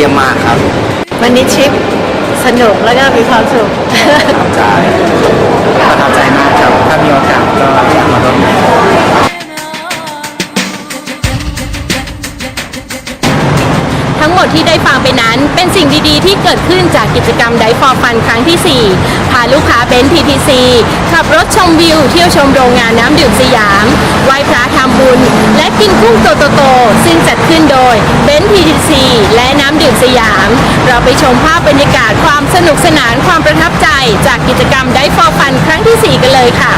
ยี่ยมมากครับวันนี้ทริปสนุกแล้วก็มีความสุข ประทับใจประทับใจมากครับ ถ้ามีโอกาส เกิดขึ้นจากกิจกรรมไดฟอร์ฟันครั้งที่ 4 พาลูกค้าเบนซ์ทีทีซีขับรถชมวิว เที่ยวชมโรงงานน้ำดื่มสยาม ไหว้พระทำบุญ และกินกุ้งโตๆซึ่งจัดขึ้นโดยเบนซ์ทีทีซีและน้ำดื่มสยาม เราไปชมภาพบรรยากาศความสนุกสนานความประทับใจ จากกิจกรรมไดฟอร์ฟันครั้งที่ 4 กันเลยค่ะ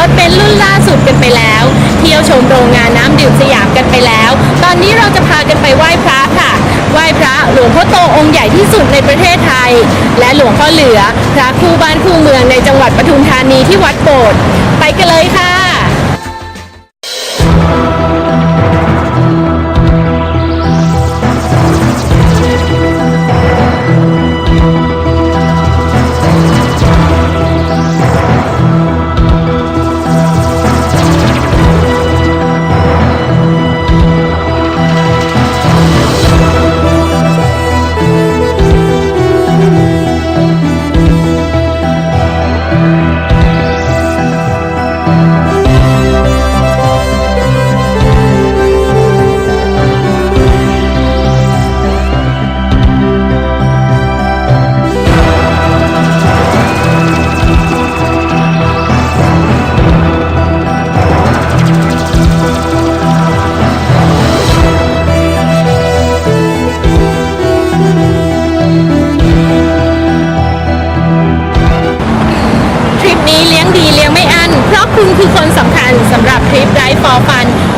รถเป็นซ์รุ่นล่าสุดกันไปแล้ว เที่ยวชมโรงงานน้ำดื่มสยามกันไปแล้ว ตอนนี้เราจะพากันไปไหว้พระค่ะไหว้พระหลวงพ่อโตองค์ใหญ่ที่สุดในประเทศไทย และหลวงพ่อเหลือ พระคู่บ้านคู่เมืองในจังหวัดปทุมธานีที่วัดโบสถ์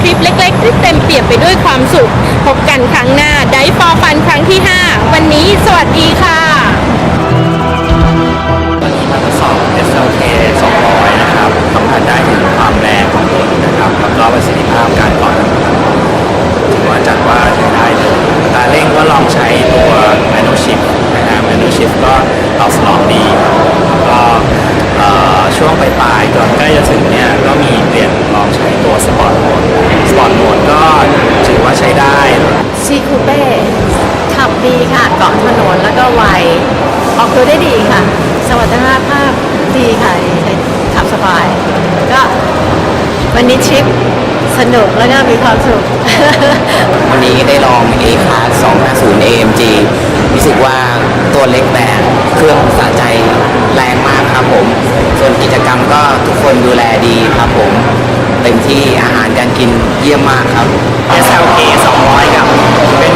ทริปเล็กๆ ที่เต็มเปี่ยมไปด้วยความสุข พบกันครั้งหน้าได้ฟอฟันครั้งที่ 5 วันนี้สวัสดีค่ะ วันนี้มาทดสอบ SLK 200 นะครับสัมผัสได้ถึงความแรงของรถนะครับ แล้วก็ประสิทธิภาพการก่อนถือว่าจัดว่าใช้ได้เลยอัตราเร่งก็ลองใช้ตัว Manual Shift นะฮะ Manual Shift ก็ตอบสนองดีครับแล้วก็เอ่อช่วงปลายๆก่อนใกล้จะถึงเนี่ย ก็มีเปลี่ยนลองใช้ตัว Sport Mode Sport Mode ก็ถือว่าใช้ได้ ซีคูเป้ขับดีค่ะเกาะถนนแล้วก็ไว ออก ตัวได้ดีค่ะสมรรถภาพดีค่ะขับสบาย ก็วันนี้ทริปสนุกแล้วก็มีความสุข วันนี้ได้ลอง A Class 250 AMG รู้สึกว่าตัวเล็กแต่เครื่องสะใจแรงมากครับผม ส่วนกิจกรรมก็ทุกคนดูแลดีครับผมเต็มที่อาหารการกินเยี่ยมมากครับ SLK 200 กับเป็น